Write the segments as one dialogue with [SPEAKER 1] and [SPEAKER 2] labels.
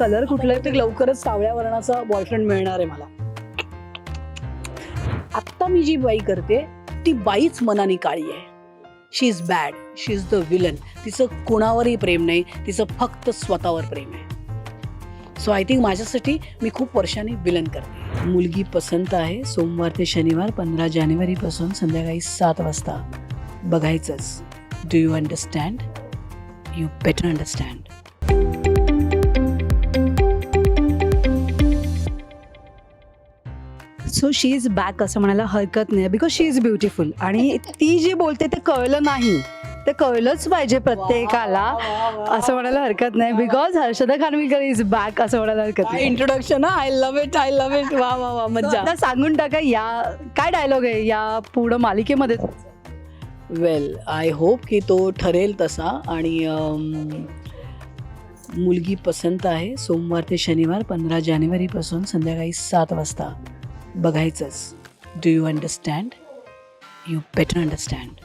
[SPEAKER 1] Colour कुठला आहे ते लवकरच सावळ्या वर्णाचा बॉयफ्रेंड मिळणार आहे मला. आत्ता मी जी बाई करते ती बाईच मनाने काळी आहे. She is bad she is the villain तिचं कोणावरही प्रेम नाही तिचं फक्त स्वतःवर प्रेम आहे. सो आय थिंक माझ्यासाठी मी खूप वर्षांनी विलन करते. मुलगी पसंत आहे सोमवार ते शनिवार पंधरा जानेवारीपासून संध्याकाळी सात वाजता. बघायचंच. Do you understand you better understand
[SPEAKER 2] so she is back असं म्हणायला हरकत नाही. बिकॉज शी इज ब्युटिफुल आणि ती जी बोलते ते कळलं नाही. ते कळलंच पाहिजे प्रत्येकाला. असं म्हणायला हरकत नाही. Because Harshada Khanvilkar is back असं म्हणायला हरकत नाही.
[SPEAKER 1] Introduction I love it I love it वा वा वा मज्जा.
[SPEAKER 2] सांगून टाका या काय डायलॉग आहे? या पूर्ण मालिकेमध्ये?
[SPEAKER 1] वेल आय होप की तो ठरेल तसा. आणि मुलगी पसंत आहे. सोमवार ते शनिवार पंधरा जानेवारीपासून संध्याकाळी सात वाजता. बघायचंच. Do you understand you better understand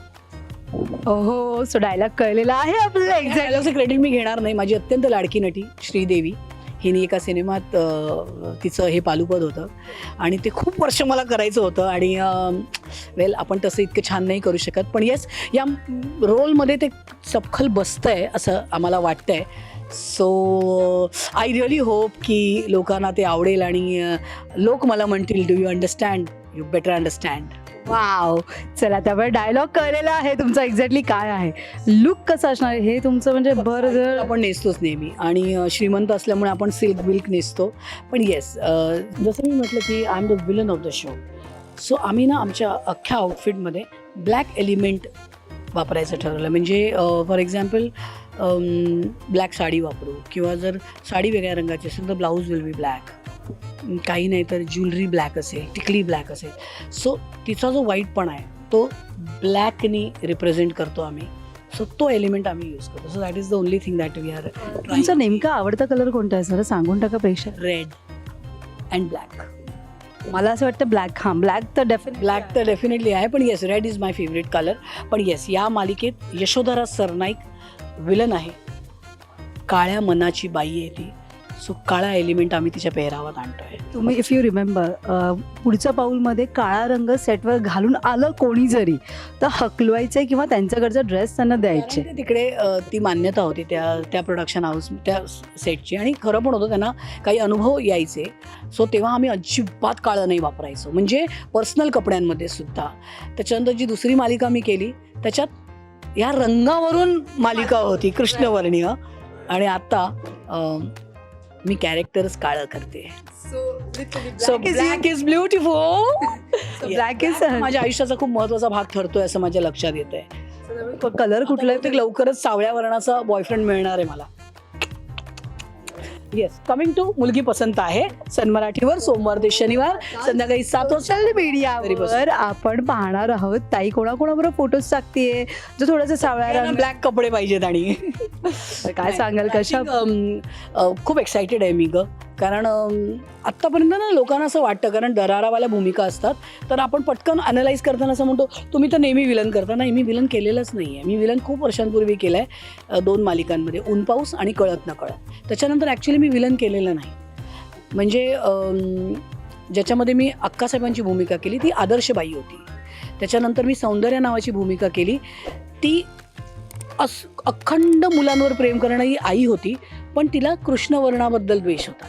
[SPEAKER 2] हो सो डायलॉग कळलेला आहे आपल्याला एक्झॅक्ट
[SPEAKER 1] डायलॉगचं क्रेडिट मी घेणार नाही. माझी अत्यंत लाडकी नटी श्रीदेवी. हिने एका सिनेमात तिचं हे पालुपद होतं. आणि ते खूप वर्ष मला करायचं होतं. आणि वेल आपण तसं इतकं छान नाही करू शकत. पण येस या रोलमध्ये ते सपखल बसतं आहे असं आम्हाला वाटतं आहे सो आय रिअली होप की लोकांना ते आवडेल आणि लोक मला म्हणतील do you understand you better understand
[SPEAKER 2] wow चला त्यामुळे डायलॉग कळलेला आहे तुमचा एक्झॅक्टली काय आहे? लुक कसं असणार आहे? हे तुमचं म्हणजे बरं जर
[SPEAKER 1] आपण नेसतोच नेहमी. आणि श्रीमंत असल्यामुळे आपण सिल्क बिल्क नेसतो. पण येस जसं मी म्हटलं की I am the villain of the show so आम्ही ना आमच्या अख्ख्या आउटफिटमध्ये ब्लॅक एलिमेंट वापरायचं ठरवलं. म्हणजे फॉर एक्झाम्पल ब्लॅक साडी वापरू किंवा जर साडी वेगळ्या रंगाची असेल तर ब्लाऊज विल बी ब्लॅक काही नाही तर ज्वेलरी ब्लॅक असेल टिकली ब्लॅक असेल. सो तिचा जो वाईटपणा आहे तो ब्लॅकनी रिप्रेझेंट करतो आम्ही. सो तो एलिमेंट आम्ही यूज करतो. So that is the only thing that we are
[SPEAKER 2] तुमचा नेमका आवडता कलर कोणता आहे? सर सांगून टाका प्रेक्षक.
[SPEAKER 1] रेड अँड ब्लॅक
[SPEAKER 2] मला असं वाटतं ब्लॅक हां ब्लॅक तर डेफिनेट
[SPEAKER 1] ब्लॅक तर डेफिनेटली आहे पण yes red is my favourite colour पण येस या मालिकेत यशोधरा सरनाईक विलन आहे. काळ्या मनाची बाई आहे ती. सो काळा एलिमेंट आम्ही तिच्या पेहरावात आणतोय.
[SPEAKER 2] तुम्ही इफ यू रिमेंबर पुढच्या पाऊलमध्ये काळा रंग सेटवर घालून आलं कोणी जरी तर हकलवायचे किंवा त्यांच्याकडचा ड्रेस त्यांना द्यायचे
[SPEAKER 1] तिकडे ती मान्यता होती त्या त्या प्रोडक्शन हाऊस त्या सेटची आणि खरं पण होतं त्यांना काही अनुभव यायचे. सो तेव्हा आम्ही अजिबात काळं नाही वापरायचो. म्हणजे पर्सनल कपड्यांमध्ये सुद्धा. त्याच्यानंतर जी दुसरी मालिका मी केली त्याच्यात या रंगावरून मालिका होती कृष्णवर्णीय. आणि आता मी कॅरेक्टर्स काळं करते. So black is beautiful
[SPEAKER 2] black is
[SPEAKER 1] माझ्या आयुष्याचा खूप महत्त्वाचा भाग ठरतोय असं माझ्या लक्षात येत आहे
[SPEAKER 2] कलर कुठला आहे
[SPEAKER 1] बहुतेक लवकरच सावळ्या वर्णाचा बॉयफ्रेंड मिळणार आहे मला. येस कमिंग टू मुलगी पसंत आहे. सन मराठीवर सोमवार ते शनिवार. संध्याकाळी सात
[SPEAKER 2] सोशल मीडियावर आपण पाहणार आहोत ताई कोणाकोणाबरोबर फोटोज टाकतीये? जो थोडासा सावळ्या रंग
[SPEAKER 1] ब्लॅक कपडे पाहिजेत आणि.
[SPEAKER 2] काय सांगाल कशा
[SPEAKER 1] खूप एक्सायटेड आहे मी ग. कारण आत्तापर्यंत ना लोकांना असं वाटतं कारण दरारावाल्या भूमिका असतात. तर आपण पटकन अनालाइज करताना असं म्हणतो तुम्ही तर नेहमी विलन करता. नाही मी विलन केलेलंच नाही आहे मी विलन खूप वर्षांपूर्वी केलं आहे दोन मालिकांमध्ये ऊन पाऊस आणि कळत न कळत. त्याच्यानंतर ॲक्च्युली मी विलन केलेलं नाही. म्हणजे ज्याच्यामध्ये मी अक्कासाहेबांची भूमिका केली ती आदर्शबाई होती. त्याच्यानंतर मी सौंदर्य नावाची भूमिका केली. ती अस अखंड मुलांवर प्रेम करणारी आई होती पण तिला कृष्णवर्णाबद्दल द्वेष होता.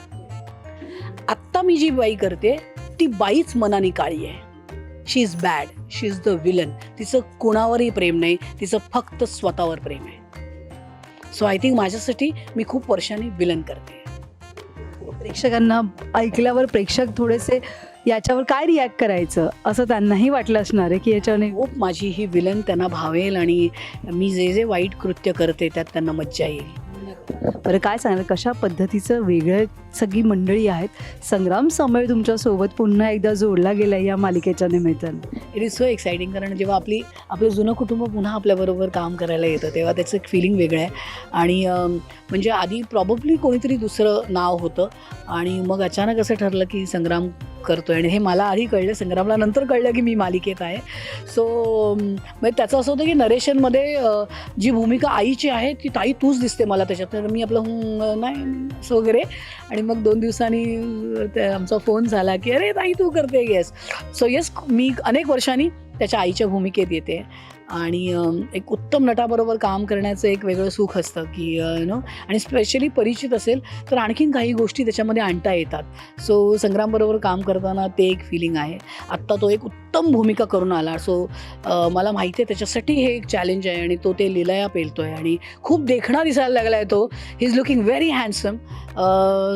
[SPEAKER 1] आत्ता मी जी बाई करते ती बाईच मनाने काळी आहे. She is bad she is the villain तिचं कोणावरही प्रेम नाही तिचं फक्त स्वतःवर प्रेम आहे. सो आय थिंक माझ्यासाठी मी खूप वर्षांनी विलन करते.
[SPEAKER 2] प्रेक्षकांना ऐकल्यावर प्रेक्षक थोडेसे याच्यावर काय रिॲक्ट करायचं असं त्यांनाही वाटलं असणार आहे की याच्याने
[SPEAKER 1] खूप माझी ही विलन त्यांना भावेल आणि मी जे जे वाईट कृत्य करते त्यात त्यांना मज्जा येईल.
[SPEAKER 2] बरं काय सांगणार कशा पद्धतीचं वेगळं सगळी मंडळी आहेत? संग्राम समय तुमच्यासोबत पुन्हा एकदा जोडला गेला या मालिकेच्या निमित्तानं.
[SPEAKER 1] इट इज सो एक्सायटिंग कारण जेव्हा आपली आपलं जुनं कुटुंब पुन्हा आपल्याबरोबर काम करायला येतं तेव्हा त्याचं एक फिलिंग वेगळं आहे. आणि म्हणजे आधी प्रॉबब्ली कोणीतरी दुसरं नाव होतं. आणि मग अचानक असं ठरलं की संग्राम करतोय. आणि हे मला आधी कळलं संग्रामला नंतर कळलं की मी मालिकेत आहे. सो म्हणजे त्याचं असं होतं की नरेशनमध्ये जी भूमिका आईची आहे ती ताई तूच दिसते मला त्याच्यात. तर मी आपलं नाही असं वगैरे. आणि मग दोन दिवसांनी आमचा फोन झाला की अरे ताई तू करते येस सो येस मी अनेक वर्षांनी त्याच्या आईच्या भूमिकेत येते. आणि एक उत्तम नटाबरोबर काम करण्याचं एक वेगळं सुख असतं की यु नो आणि स्पेशली परिचित असेल तर आणखीन काही गोष्टी त्याच्यामध्ये आणता येतात. सो संग्रामबरोबर काम करताना ते एक फिलिंग आहे. आत्ता तो एक उत्तम भूमिका करून आला. सो मला माहिती आहे त्याच्यासाठी हे एक चॅलेंज आहे आणि तो ते लिलया पेलतो आहे आणि खूप देखणा दिसायला लागला आहे तो. He is looking very handsome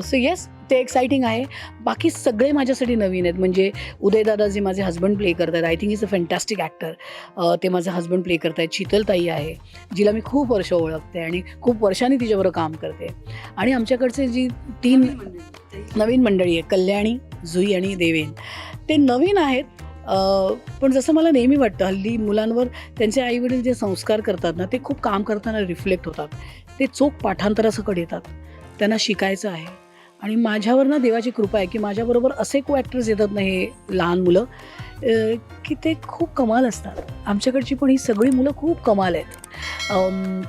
[SPEAKER 1] so yes ते एक्साइटिंग आहे. बाकी सगळे माझ्यासाठी नवीन आहेत. म्हणजे उदयदादा जे माझे हस्बंड प्ले करतात. I think is a fantastic actor ते माझे हस्बंड प्ले करत आहेत शीतलताई आहे. जिला मी खूप वर्ष ओळखते आणि खूप वर्षांनी तिच्याबरोबर काम करते. आणि आमच्याकडचे जी तीन नवीन मंडळी आहे कल्याणी जुई आणि देवेन. ते नवीन आहेत. पण जसं मला नेहमी वाटतं हल्ली मुलांवर त्यांचे आईवडील जे संस्कार करतात ना ते खूप काम करताना रिफ्लेक्ट होतात. ते चोख पाठांतरासकट येतात. त्यांना शिकायचं आहे. आणि माझ्यावर ना देवाची कृपा आहे की माझ्याबरोबर असे को ॲक्टर्स येतात ना हे लहान मुलं की ते खूप कमाल असतात. आमच्याकडची पण ही सगळी मुलं खूप कमाल आहेत.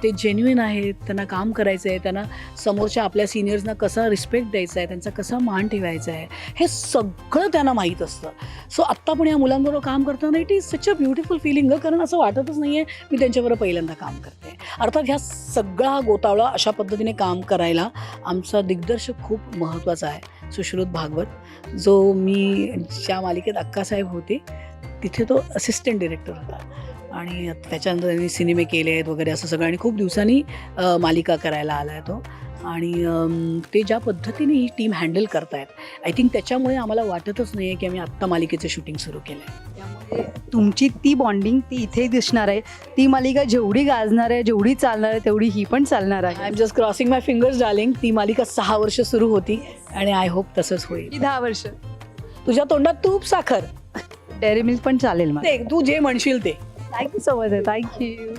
[SPEAKER 1] ते जेन्युइन आहेत त्यांना काम करायचं आहे त्यांना समोरच्या आपल्या सिनियर्सना कसा रिस्पेक्ट द्यायचा आहे त्यांचा कसा मान ठेवायचा आहे हे सगळं त्यांना माहीत असतं. सो आत्ता पण या मुलांबरोबर काम करताना it is such a beautiful feeling कारण असं वाटतच नाही आहे मी त्यांच्याबरोबर पहिल्यांदा काम करते. अर्थात ह्या सगळा गोतावळा अशा पद्धतीने काम करायला आमचा दिग्दर्शक खूप महत्त्वाचा आहे सुश्रुत भागवत जो मी ज्या मालिकेत अक्कासाहेब होते तिथे तो असिस्टंट डिरेक्टर होता. आणि त्याच्यानंतर त्यांनी सिनेमे केले आहेत वगैरे असं सगळं. आणि खूप दिवसांनी मालिका करायला आला आहे तो. आणि ते ज्या पद्धतीने ही टीम हँडल करतायत आय थिंक त्याच्यामुळे आम्हाला वाटतच नाही आहे की आम्ही आत्ता मालिकेचं शूटिंग सुरू केलं आहे
[SPEAKER 2] त्यामुळे तुमची ती बॉन्डिंग ती इथे दिसणार आहे. ती मालिका जेवढी गाजणार आहे जेवढी चालणार आहे तेवढी ही पण चालणार
[SPEAKER 1] आय
[SPEAKER 2] आहे.
[SPEAKER 1] Am just crossing my fingers darling ती मालिका सहा वर्ष सुरू होती. आणि आय होप तसंच होईल.
[SPEAKER 2] दहा वर्ष.
[SPEAKER 1] तुझ्या तोंडात तूप साखर.
[SPEAKER 2] डेअरी मिल्क पण चालेल
[SPEAKER 1] ते तू जे म्हणशील ते.
[SPEAKER 2] Thank you so much thank you